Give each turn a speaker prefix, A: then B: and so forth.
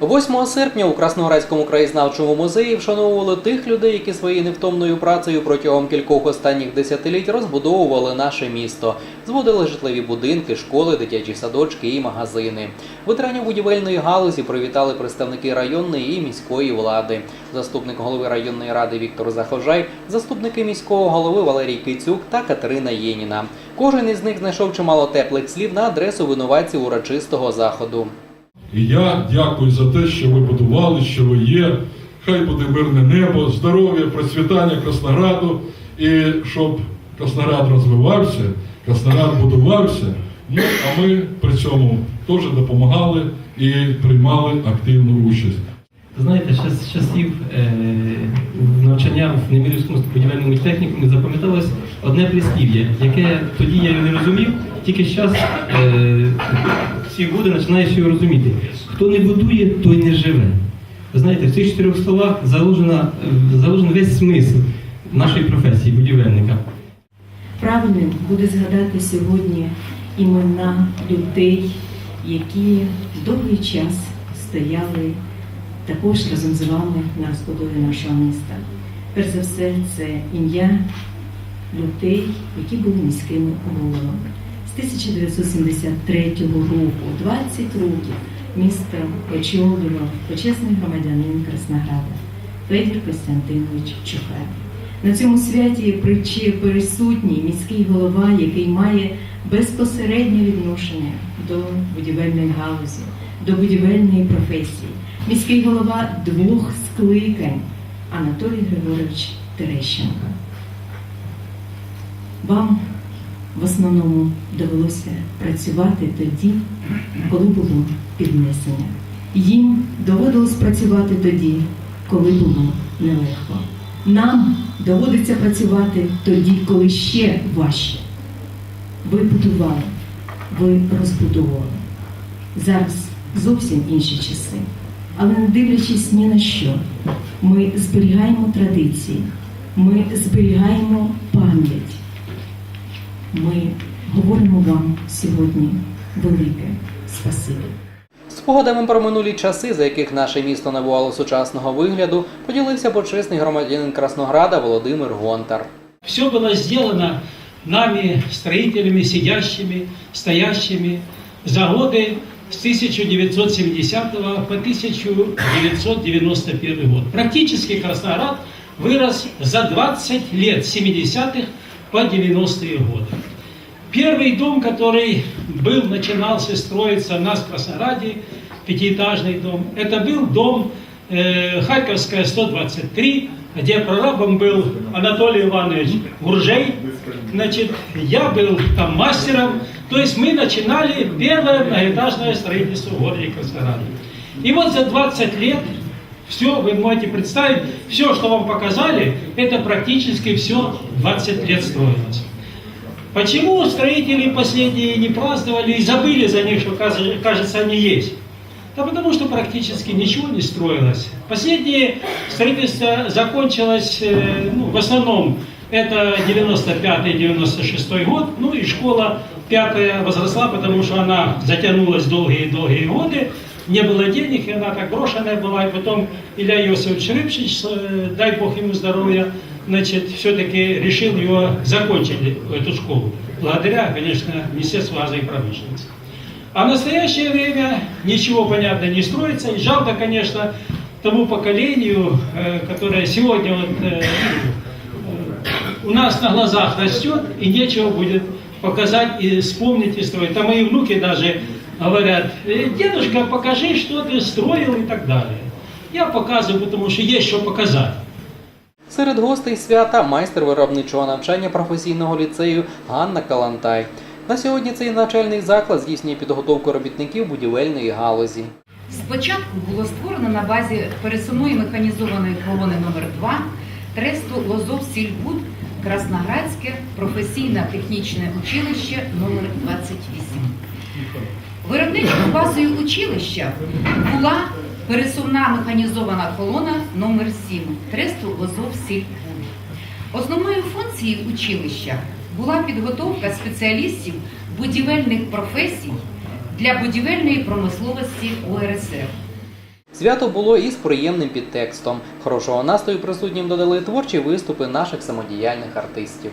A: 8 серпня у Красноградському краєзнавчому музеї вшановували тих людей, які своєю невтомною працею протягом кількох останніх десятиліть розбудовували наше місто, зводили житлові будинки, школи, дитячі садочки і магазини. Ветеранів будівельної галузі привітали представники районної і міської влади. Заступник голови районної ради Віктор Захожай, заступники міського голови Валерій Кицюк та Катерина Єніна. Кожен із них знайшов чимало теплих слів на адресу винуватців урочистого заходу.
B: І я дякую за те, що ви будували, що ви є. Хай буде мирне небо, здоров'я, процвітання Краснограду, і щоб Красноград розвивався, Красноград будувався. Ну, а ми при цьому теж допомагали і приймали активну участь.
C: Знаєте, ще з часів е, навчання в Немирівському будівельному технікумі запам'яталось одне прислів'я, яке тоді я не розумів, тільки зараз е, всі годи починаєш його розуміти. Хто не будує, той не живе. Ви знаєте, в цих чотирьох словах заложена, заложений весь смисл нашої професії будівельника.
D: Правильним буде згадати сьогодні імена людей, які довгий час стояли також разом з вами на розбудові нашого міста. Перш за все, це ім'я людей, які були міськими головами. З 1973 року, 20 років, місто очолював почесний громадянин Краснограда Федір Костянтинович Чухар. На цьому святі присутній міський голова, який має безпосереднє відношення до будівельної галузі, до будівельної професії. Міський голова двох скликань Анатолій Григорович Терещенко. Вам в основному довелося працювати тоді, коли було піднесення. Їм доводилось працювати тоді, коли було нелегко. Нам доводиться працювати тоді, коли ще важче. Ви будували, ви розбудовували. Зараз зовсім інші часи. Але не дивлячись ні на що, ми зберігаємо традиції, ми зберігаємо пам'ять Ми говоримо вам сьогодні велике спасибі.
A: Спогадами про минулі часи, за яких наше місто набувало сучасного вигляду, поділився почесний громадянин Краснограда Володимир Гонтар.
E: Все было сделано нами, строителями, сидящими, стоящими за годы с 1970 по 1991 год. Практически Красноград вырос за 20 лет, с 70-х по 90-е годы. Первый дом, который был, начинался строиться у нас в Краснограде, пятиэтажный дом, это был дом э, Харьковская 123, где прорабом был Анатолий Иванович Гуржей. Значит, я был там мастером. То есть мы начинали первое многоэтажное строительство в городе Краснодаре. И вот за 20 лет все, вы можете представить, все, что вам показали, это практически все 20 лет строилось. Почему строители последние не праздновали и забыли за них, что, кажется, они есть? Да потому что практически ничего не строилось. Последнее строительство закончилось, э, ну, в основном, это 95-96 год, ну и школа пятая возросла, потому что она затянулась долгие-долгие годы, не было денег, и она так брошенная была, и потом Илья Иосифович Рыбчич, э, дай Бог ему здоровья, значит, все-таки решил его закончить, эту школу, благодаря, конечно, Министерству газа и промышленности. А в настоящее время ничего, понятно, не строится, и жалко, конечно, тому поколению, э, которое сегодня вот, э, у нас на глазах растет, и нечего будет показать и вспомнить и строить. А мои внуки даже говорят, «Э, дедушка, покажи, что ты строил и так далее. Я показываю, потому что есть что показать.
A: Серед гостей свята майстер виробничого навчання професійного ліцею Ганна Калантай. На сьогодні цей навчальний заклад здійснює підготовку робітників будівельної галузі.
F: Спочатку було створено на базі пересувної механізованої колони номер 2 тресту Лозов-Сільбуд Красноградське професійно-технічне училище номер 28. Виробничою базою училища була пересувна механізована колона номер 7 тресту Лозов-Сільбуд. Основною функцією училища була підготовка спеціалістів будівельних професій для будівельної промисловості УРСР.
A: Свято було і з приємним підтекстом. Хорошого настрою присутнім додали творчі виступи наших самодіяльних артистів.